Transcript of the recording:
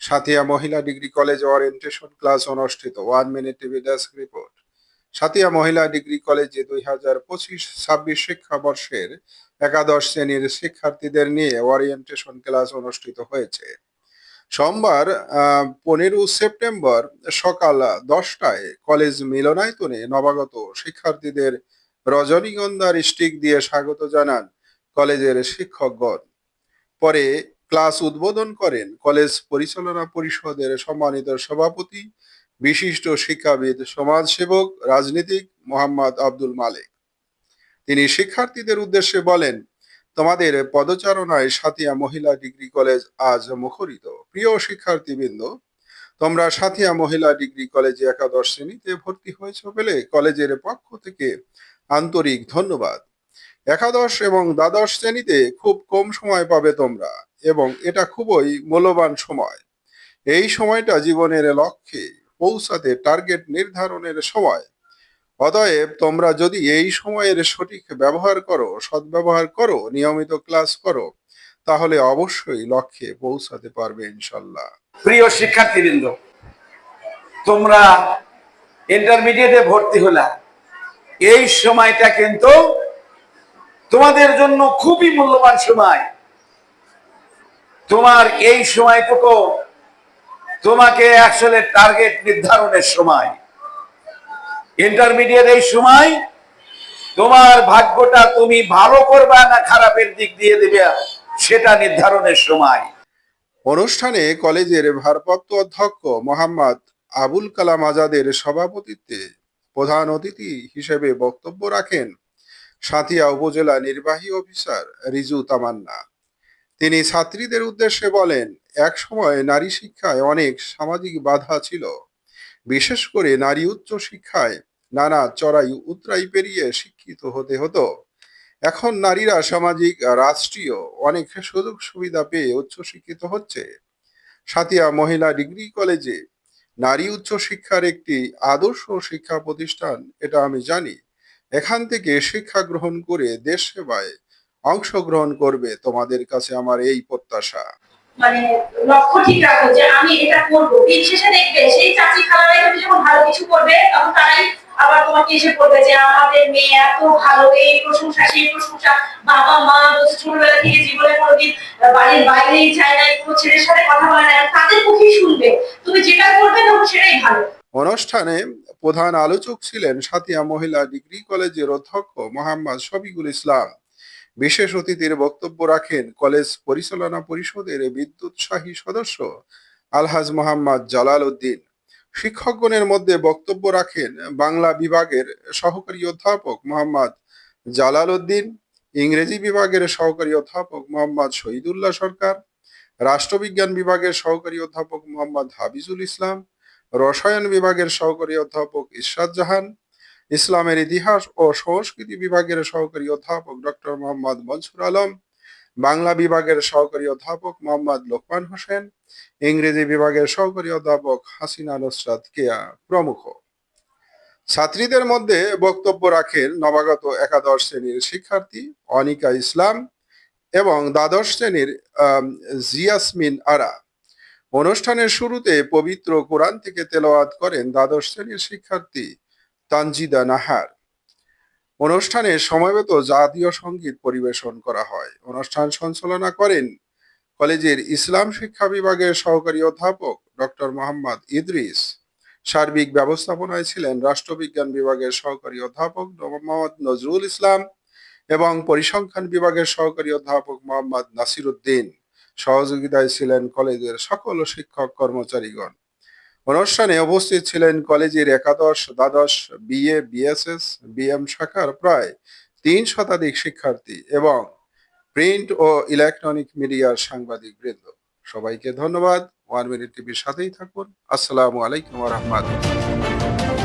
সাথিয়া মহিলা degree college orientation class অনুষ্ঠিত। One minute TV desk report Sathia মহিলা degree কলেজে দুই হাজার পঁচিশ, ছাব্বিশ শিক্ষাবর্ষের একাদশ শ্রেণির শিক্ষার্থীদের নিয়ে ওরিয়েন্টেশন ক্লাস অনুষ্ঠিত হয়েছে। সোমবার পনেরো সেপ্টেম্বর সকাল দশটায় কলেজ মিলনায়তনে নবাগত শিক্ষার্থীদের রজনীগন্ধার স্টিক দিয়ে স্বাগত জানান কলেজের শিক্ষকগণ। পরে ক্লাস উদ্বোধন করেন কলেজ পরিচালনা পরিষদের সম্মানিত সভাপতি, বিশিষ্ট শিক্ষাবিদ, সমাজসেবক, রাজনীতিক মোহাম্মদ আব্দুল মালিক। তিনি শিক্ষার্থীদের উদ্দেশ্যে বলেন, তোমাদের পদচারণায় সাথিয়া মহিলা ডিগ্রি কলেজ আজ মুখরিত। প্রিয় শিক্ষার্থীবৃন্দ, তোমরা সাথিয়া মহিলা ডিগ্রি কলেজে একাদশ শ্রেণীতে ভর্তি হয়েছ বলে কলেজের পক্ষ থেকে আন্তরিক ধন্যবাদ। একাদশ এবং দ্বাদশ শ্রেণীতে খুব কম সময় পাবে তোমরা। এবং এটা খুবই মূল্যবান সময়। এই সময়টা জীবনের লক্ষ্যে পৌঁছাতে টার্গেট নির্ধারণের সময়। অতএব তোমরা যদি এই সময়ের সঠিক ব্যবহার করো, সদ্ব্যবহার করো, নিয়মিত ক্লাস করো, তাহলে অবশ্যই লক্ষ্যে পৌঁছাতে পারবে ইনশাল্লাহ প্রিয় শিক্ষার্থীবৃন্দ, তোমরা ইন্টারমিডিয়েটে ভর্তি হলা। এই সময়টা কিন্তু তোমাদের জন্য খুবই মূল্যবান সময়। তোমার এই সময়টুকু তোমাকে আসলে টার্গেট নির্ধারণের সময়। ইন্টারমিডিয়েট এই সময় তোমার ভাগ্যটা তুমি ভালো করবা না খারাপের দিক দিয়ে দেবে, সেটা নির্ধারণের সময়। অনুষ্ঠানে কলেজের ভারপ্রাপ্ত অধ্যক্ষ মোহাম্মদ আবুল কালাম আজাদের সভাপতিত্বে প্রধান অতিথি হিসেবে বক্তব্য রাখেন সাথিয়া উপজেলা নির্বাহী অফিসার রিজু তামান্না। তিনি ছাত্রীদের উদ্দেশ্যে বলেন, এক সময় নারী শিক্ষায় অনেক সামাজিক বাধা ছিল। বিশেষ করে নারী উচ্চ শিক্ষায় নানা চড়াই উতরাই পেরিয়ে শিক্ষিত হতে হতো। এখন নারীরা সামাজিক, রাষ্ট্রীয় অনেক সুযোগ সুবিধা পেয়ে উচ্চশিক্ষিত হচ্ছে। সাতিয়া মহিলা ডিগ্রি কলেজে নারী উচ্চ শিক্ষার একটি আদর্শ শিক্ষা প্রতিষ্ঠান, এটা আমি জানি। এখান থেকে শিক্ষা গ্রহণ করে দেশ সেবায় অংশগ্রহণ করবে তোমাদের কাছে আমার এই প্রত্যাশা। মানে লক্ষ্য ঠিক রাখো যে আমি এটা করব। দিন শেষে দেখবে সেই চাচি খালারাই তুমি যখন ভালো কিছু করবে তখন তারাই আবার তোমাকে এসে বলবে যে আমাদের মেয়ে এত ভালো এই প্রশংসা সেই প্রশংসা। বাবা মা বলছে ছোটবেলা থেকে জীবনে কোনোদিন বাড়ির বাইরেই যায় না কোনো ছেলের সাথে কথা বলে না তাদের মুখেই শুনবে। তুমি যেটা করবে তখন সেটাই ভালো। অনুষ্ঠানে প্রধান আলোচক ছিলেন সাতিয়া মহিলা ডিগ্রি কলেজের অধ্যক্ষ মোহাম্মদ শফিকুল ইসলাম। বিশেষ অতিথির বক্তব্য রাখেন কলেজ পরিচালনা পরিষদের বিদ্যুৎসাহী সদস্য আলহাজ মোহাম্মদ জালাল উদ্দিন। শিক্ষকগণের মধ্যে বক্তব্য রাখেন বাংলা বিভাগের সহকারী অধ্যাপক মোহাম্মদ জালাল উদ্দিন, ইংরেজি বিভাগের সহকারী অধ্যাপক মোহাম্মদ শহীদুল্লাহ সরকার, রাষ্ট্রবিজ্ঞান বিভাগের সহকারী অধ্যাপক মোহাম্মদ হাবিজুল ইসলাম, রসায়ন বিভাগের সহকারী অধ্যাপক ইরশাদ জাহান ইসলামের ইতিহাস ও সংস্কৃতি বিভাগের সহকারী অধ্যাপক ডক্টর মোহাম্মদ মনসুর আলম, বাংলা বিভাগের সহকারী অধ্যাপক মোহাম্মদ লোকমান হোসেন, ইংরেজি বিভাগের সহকারী অধ্যাপক হাসিনা নুসরাত কেয়া প্রমুখ। ছাত্রীদের মধ্যে বক্তব্য রাখেন নবাগত একাদশ শ্রেণির শিক্ষার্থী অনিকা ইসলাম এবং দ্বাদশ শ্রেণির জিয়াসমিন আরা। অনুষ্ঠানের শুরুতে পবিত্র কোরআন থেকে তেলাওয়াত করেন দ্বাদশ শ্রেণির শিক্ষার্থী তানজিদা নাহার। অনুষ্ঠানে সময়মতো জাতীয় সংগীত পরিবেশন করা হয়। অনুষ্ঠান সঞ্চালনা করেন কলেজের ইসলাম শিক্ষা বিভাগের সহকারী অধ্যাপক ডক্টর মোহাম্মদ ইদ্রিস। সার্বিক ব্যবস্থাপনায় ছিলেন রাষ্ট্রবিজ্ঞান বিভাগের সহকারী অধ্যাপক মোহাম্মদ নজরুল ইসলাম এবং পরিসংখ্যান বিভাগের সহকারী অধ্যাপক মোহাম্মদ নাসির উদ্দিন সহযোগিতায় ছিলেন কলেজের সকল শিক্ষক কর্মচারীগণ। অনুষ্ঠানে উপস্থিত ছিলেন কলেজের একাদশ, দ্বাদশ, বিএ, বিএসএস, বিএম শাখার প্রায় তিন শতাধিক শিক্ষার্থী এবং প্রিন্ট ও ইলেকট্রনিক মিডিয়ার সাংবাদিক বৃন্দ। সবাইকে ধন্যবাদ। ওয়ান মিনিট টিভির সাথেই থাকুন। আসসালামু আলাইকুম রহমতুল্লাহ।